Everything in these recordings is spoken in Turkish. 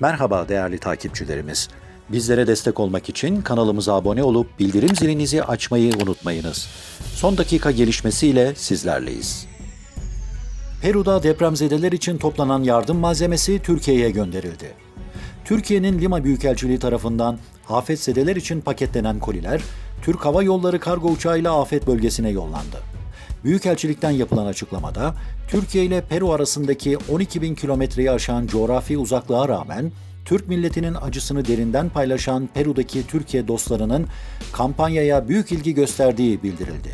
Merhaba değerli takipçilerimiz. Bizlere destek olmak için kanalımıza abone olup bildirim zilinizi açmayı unutmayınız. Son dakika gelişmesiyle sizlerleyiz. Peru'da depremzedeler için toplanan yardım malzemesi Türkiye'ye gönderildi. Türkiye'nin Lima Büyükelçiliği tarafından afetzedeler için paketlenen koliler, Türk Hava Yolları kargo uçağıyla afet bölgesine yollandı. Büyükelçilikten yapılan açıklamada, Türkiye ile Peru arasındaki 12 bin kilometreyi aşan coğrafi uzaklığa rağmen, Türk milletinin acısını derinden paylaşan Peru'daki Türkiye dostlarının kampanyaya büyük ilgi gösterdiği bildirildi.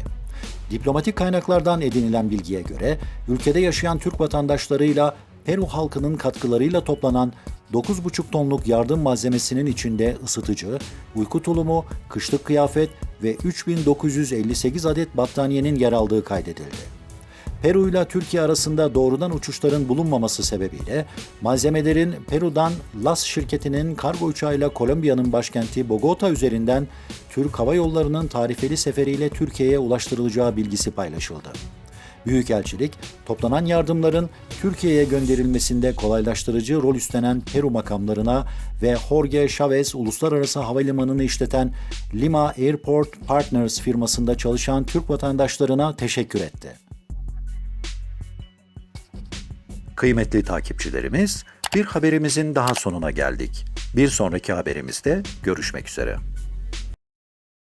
Diplomatik kaynaklardan edinilen bilgiye göre ülkede yaşayan Türk vatandaşlarıyla Peru halkının katkılarıyla toplanan 9,5 tonluk yardım malzemesinin içinde ısıtıcı, uyku tulumu, kışlık kıyafet ve 3958 adet battaniyenin yer aldığı kaydedildi. Peru ile Türkiye arasında doğrudan uçuşların bulunmaması sebebiyle malzemelerin Peru'dan LAS şirketinin kargo uçağıyla Kolombiya'nın başkenti Bogota üzerinden Türk Hava Yolları'nın tarifeli seferiyle Türkiye'ye ulaştırılacağı bilgisi paylaşıldı. Büyükelçilik, toplanan yardımların Türkiye'ye gönderilmesinde kolaylaştırıcı rol üstlenen Peru makamlarına ve Jorge Chavez Uluslararası Havalimanı'nı işleten Lima Airport Partners firmasında çalışan Türk vatandaşlarına teşekkür etti. Kıymetli takipçilerimiz, bir haberimizin daha sonuna geldik. Bir sonraki haberimizde görüşmek üzere.